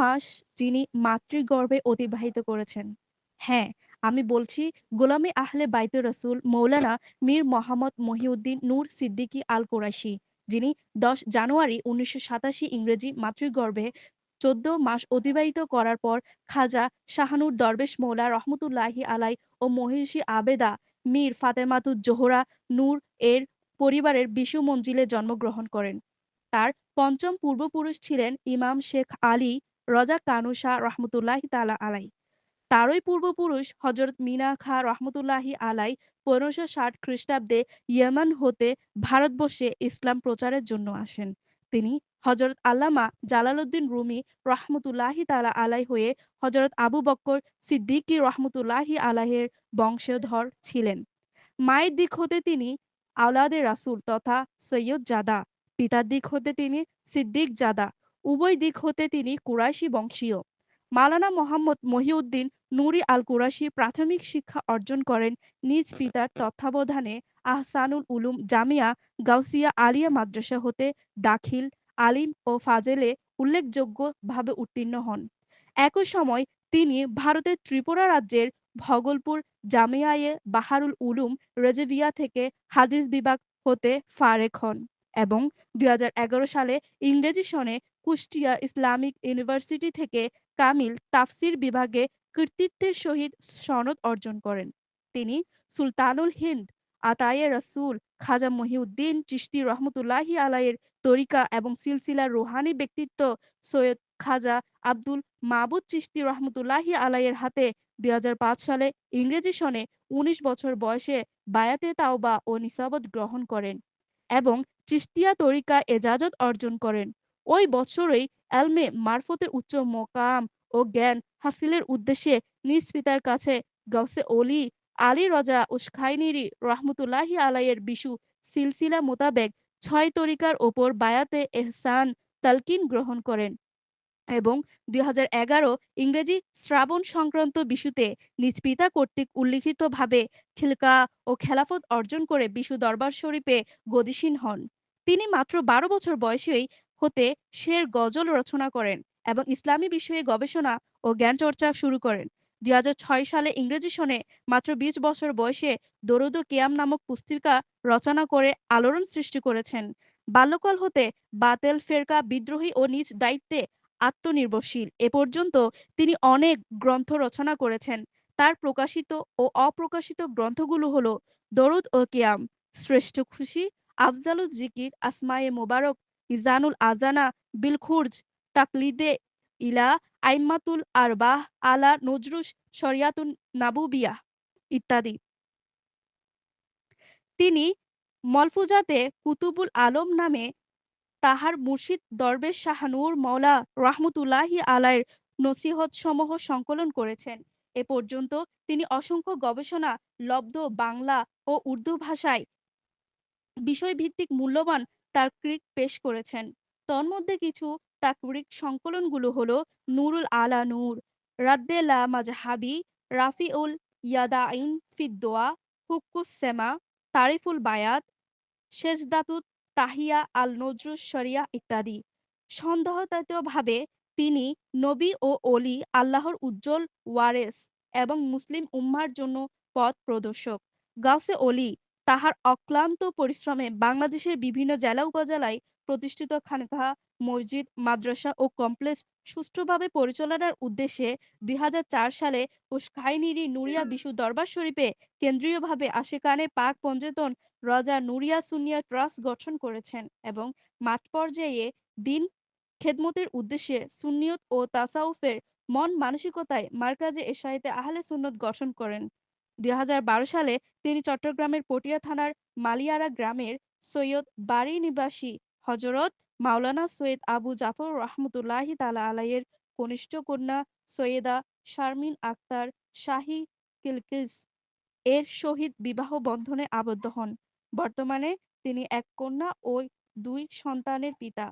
মাস যিনি মাতৃগর্ভে অতিবাহিত করেছেন? হ্যাঁ, আমি বলছি গোলামে আহলে বাইতে রাসূল মৌলানা মীর মোহাম্মদ মহিউদ্দিন নূর সিদ্দিকী আল কোরাইশি, যিনি ১০ জানুয়ারি ১৯৮৭ ইংরেজি মাতৃগর্ভে ১৪ মাস অতিবাহিত করার পর খাজা শাহনূর দরবেশ মৌলা রহমতুল্লাহি আলাই ও মহিষী আবেদা মীর ফাতেমাতুজ জোহরা নূর এর পরিবারের বিশু মঞ্জিলে জন্মগ্রহণ করেন। তার পঞ্চম পূর্বপুরুষ ছিলেন ইমাম শেখ আলী রজা কানু শাহ রহমতুল্লাহি তাআলা আলাইহ। তারই পূর্বপুরুষ হযরত মিনা খাঁ রহমতুল্লাহি আলাইহ ১৫৬০ খ্রিস্টাব্দে ইয়েমান হতে ভারতবর্ষে ইসলাম প্রচারের জন্য আসেন। তিনি হযরত আল্লামা জালালউদ্দিন রুমি রহমতুল্লাহি তাআলা আলাইহ হয়ে হযরত আবু বক্কর সিদ্দিকী রহমতুল্লাহি আলাইহের বংশধর ছিলেন। মায়ের দিক হতে তিনি আওলাদে রাসুল তথা সৈয়দ জাদা, পিতার দিক হতে তিনি সিদ্দিক জাদা, উভয় দিক হতে তিনি কুরাইশি বংশীয়। মাওলানা মোহাম্মদ মহিউদ্দিন নুরী আল কুরাইশি প্রাথমিক শিক্ষা অর্জন করেন নিজ পিতার তত্ত্বাবধানে আহসানুল উলুম জামিয়া গাউসিয়া আলিয়া মাদ্রাসা হতে দাখিল, আলিম ও ফাজেলে উল্লেখযোগ্যভাবে উত্তীর্ণ হন। একই সময় তিনি ভারতের ত্রিপুরা রাজ্যের ভগলপুর জামিয়ায়ে বাহারুল উলুম রেজভিয়া থেকে হাদিস বিভাগ হতে ফারেক হন এবং ২০১১ সালে ইংরেজি সনে কুষ্টিয়া ইসলামিক ইউনিভার্সিটি থেকে কামিল তাফসীর বিভাগে কৃতিত্বের সহিত সনদ অর্জন করেন। তিনি সুলতানুল হিন্দ, আতায়ে রাসূল, খাজা মহিউদ্দিন চিশতী রহমতুল্লাহি আলাইহের তরিকা এবং সিলসিলার রুহানি ব্যক্তিত্ব সৈয়দ খাজা আব্দুল মাবুদ চিশতী রহমতুল্লাহি আলাইহের হাতে ২০০৫ সালে ইংরেজি সনে ১৯ বছর বয়সে বায়াতে তাওবা ও নিসাবত গ্রহণ করেন এবং চিশতিয়া তরিকা এজাজত অর্জন করেন। ওই বছরই এলমে মারফতের উচ্চ মোকাম ও জ্ঞান হাসিলের উদ্দেশ্যে নিজ পিতার কাছে গাউসে ওলি, আলী রজা উশখাইনিরি রহমতুল্লাহি আলাইহের বিশু সিলসিলা মোতাবেক ছয় তরিকার ওপর বায়াতে এহসান তালকিন গ্রহণ করেন এবং ২০১১ ইংরেজি শ্রাবণ সংক্রান্ত বিশুতে নিজ পিতা কর্তৃক উল্লিখিতভাবে খিলকা ও খেলাফত অর্জন করে বিশু দরবার শরীফে গদিসীন হন। তিনি মাত্র ১২ বছর বয়সেই হতে শের গজল রচনা করেন এবং ইসলামী বিষয়ে গবেষণা ও জ্ঞানচর্চা শুরু করেন। ২০০৬ সালে ইংরেজি সনে মাত্র ২০ বছর বয়সে দরুদ কিয়াম নামক পুস্তিকা রচনা করে আলোড়ন সৃষ্টি করেছেন। বাল্যকাল হতে বাতেল ফেরকা বিদ্রোহী ও নিজ দায়িত্বে আত্মনির্ভরশীল। এ পর্যন্ত তিনি অনেক গ্রন্থ রচনা করেছেন। তার প্রকাশিত ও অপ্রকাশিত গ্রন্থগুলো হলো দরুদ ও কিয়াম, শ্রেষ্ঠ খুশি, আফজালুজ জিকির, আসমায়ে মোবারক, ইজানুল আজানা, বিল খুরজ, তাকলিদে ইলা, আইম্মাতুল আরবাহ, আলা নজরুস শরিয়াতুন নাবুবিয়াহ ইত্যাদি। তিনি মলফুজাতে কুতুবুল আলম নামে তাহার মুর্শিদ দরবেশ শাহ নূর মাওলা রহমতুল্লাহি নসিহত সমূহ সংকলন করেছেন। এ পর্যন্ত তিনি অসংখ্য গবেষণা লব্ধ বাংলা ও উর্দু ভাষায় বিষয়ভিত্তিক মূল্যবান তাকরির পেশ করেছেন। তন্মধ্যে কিছু তাকরির সংকলনগুলো হলো নুরুল আলা নূর, রাদ্দে লা মাজহাবি, রাফিউল ইয়াদাইন ফিদ দোয়া, হুক্কুস সেমা, তারিফুল বায়াত, সেজদাতুত তাহিয়া আল নজরুস শরিয়া ইত্যাদি। সন্দেহাতীতভাবে তিনি নবী ও অলি আল্লাহর উজ্জ্বল ওয়ারেস এবং মুসলিম উম্মার জন্য পথ প্রদর্শক। গাউসে ওলি তাহার অক্লান্ত পরিশ্রমে বাংলাদেশের বিভিন্ন জেলা উপজেলায় প্রতিষ্ঠিত খানকাহ, মসজিদ, মাদ্রাসা ও কমপ্লেক্স সুষ্ঠুভাবে পরিচালনার উদ্দেশ্যে ২০০৪ সালে উশখাইনিরি নুরিয়া বিশু দরবার শরীফে কেন্দ্রীয়ভাবে আশেকানে পাক পঞ্জেতন রজা নুরিয়া সুন্নিয়া ট্রাস্ট গঠন করেছেন এবং মাঠ পর্যায়ে দিন খেদমতের উদ্দেশ্যে সুন্নিয়ত ও তাসাউফের মন মানসিকতায় মার্কাজে এশায়েতে আহলে সুন্নত গঠন করেন। ২০১২ সালে তিনি চট্টগ্রামের পটিয়া থানার মালিয়ারা গ্রামের সৈয়দ বাড়ি নিবাসী হযরত মাওলানা সৈয়দ আবু জাফর রহমতুল্লাহি তাআলা আলাইহের কনিষ্ঠ কন্যা সৈয়দা শারমিন আক্তার শাহী কিলকিস এর সহিত বিবাহ বন্ধনে আবদ্ধ হন। বর্তমানে তিনি এক কন্যা ও দুই সন্তানের পিতা।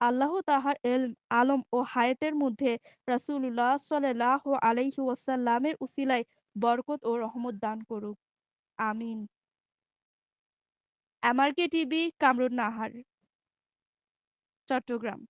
আল্লাহ তাহার এলম, আলম ও হায়াতের মধ্যে রাসূলুল্লাহ সাল্লাল্লাহু আলাইহি ওয়াসাল্লামের উসিলায় বরকত ও রহমত দান করুক। আমিন। MRK TV, Kamrun Nahar, Chattogram.